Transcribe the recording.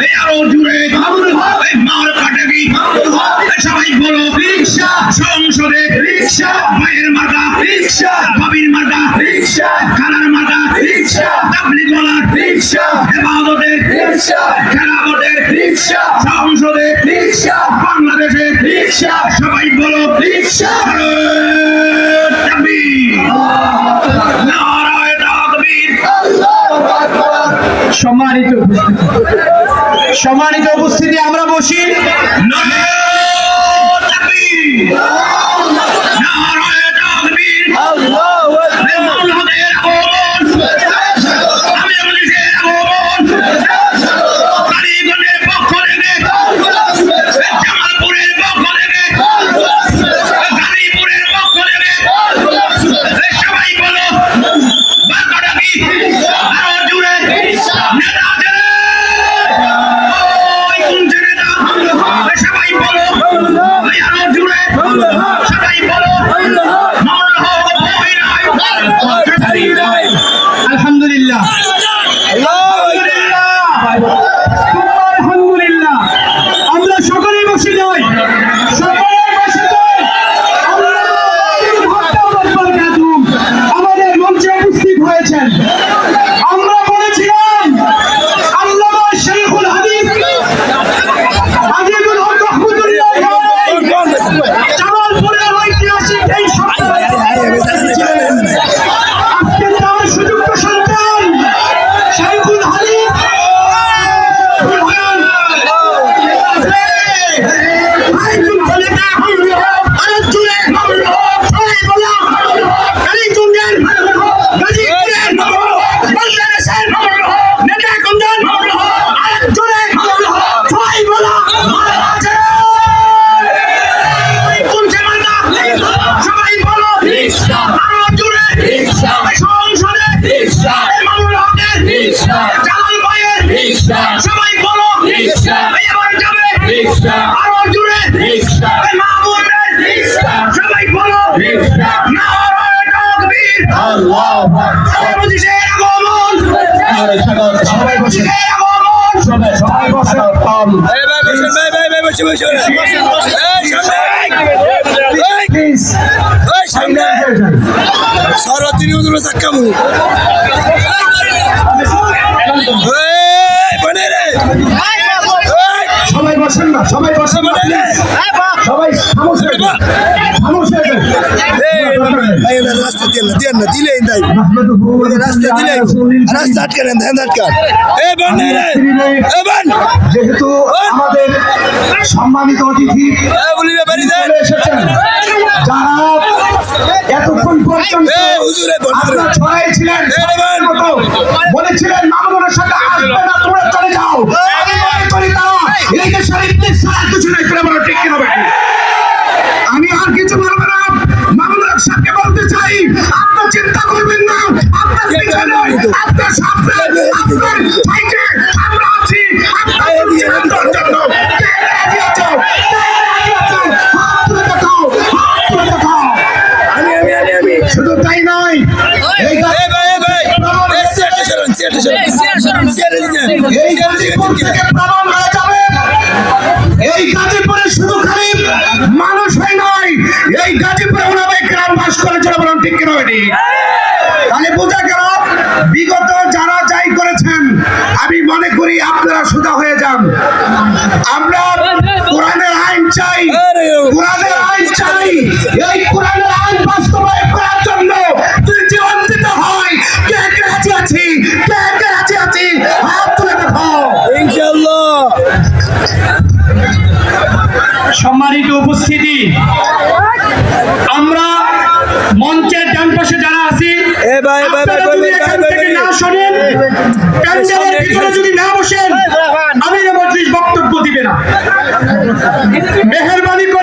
হবে আরও জুড়ে মার কাটাবি সবাই বলো রিক্সা। সংসদে রিক্সা মায়ের মাতা রিক্সা কবির মাতা রিক্সা খানার মাতা রিক্সা তাবলি বলার রিক্সা হেমাদতের রিক্সা খেলাবতের রিক্সা সংসদে রিক্সা বাংলাদেশে রিক্সা সবাই বলো রিক্সা। সম্মানিত সম্মানিত উপস্থিতি আমরা বসি। নারায়ণ Yeah. রিক্সা আরও জুড়ে রিক্সা মামুনের রিক্সা সবাই বলো রিক্সা নারায়ণ তাকবীর আল্লাহু আকবার পঁচিশের আগমন সবাই বসে পঁচিশের আগমন সবাই সবাই বসে পাম প্লিজ সামনে এগিয়ে যান সরতিনি উদুল সাক্কামু এই বনে রে সবাই বসেন না সবাই বসেন না সবাই রাস্তা দিয়ে না দিয়ে না দিলে তাই রাস্তা দিলে রাস্তা আটকে নেন ধ্যান আটকান এই বনে রে এই বন যেহেতু আমাদের সম্মানিত অতিথি যারা এতক্ষণ পর্যন্ত এই হুজুরে বনে ছড়াই ছিলেন সাথে আসবে না তোমরা চলে যাও। করে বলো ঠিক কিনা বেটি আমি আর কিছু বলব না। মামুনের সাথে বলতে চাই আপনার চিন্তা করবেন না। আপনার পিছনে আপনার সামনে আপনার সাইডে আমরা আছি। আপনার চিন্তার জন্য। শুধু তাই নয় এই গাজীপুর থেকে প্রমাণ হয়ে যাবে। এই গাজীপুরে এই গাজীপুরে ওনারা গ্রাম বাস করে চলে বলুন ঠিক কিনা বেটি তাহলে বোঝা গেল বিগত যারা যাই করেছেন আমি মনে করি আপনারা সুদা হয়ে যান। আমরা কোরআনের আইন চাই কোরআনের আইন চাই। এই কোরআনের আইন বাস্তবায়ন করার জন্য তুই জীবন দিতে হয় কে কে রাজি আছি কে কে রাজি আছি হাত তুলে দেখাও ইনশাআল্লাহ। সম্মানিত উপস্থিতি আমরা মঞ্চের ডান পাশে যারা আছি যদি না বসেন আমি বক্তব্য দিবে না। মেহরবানি করে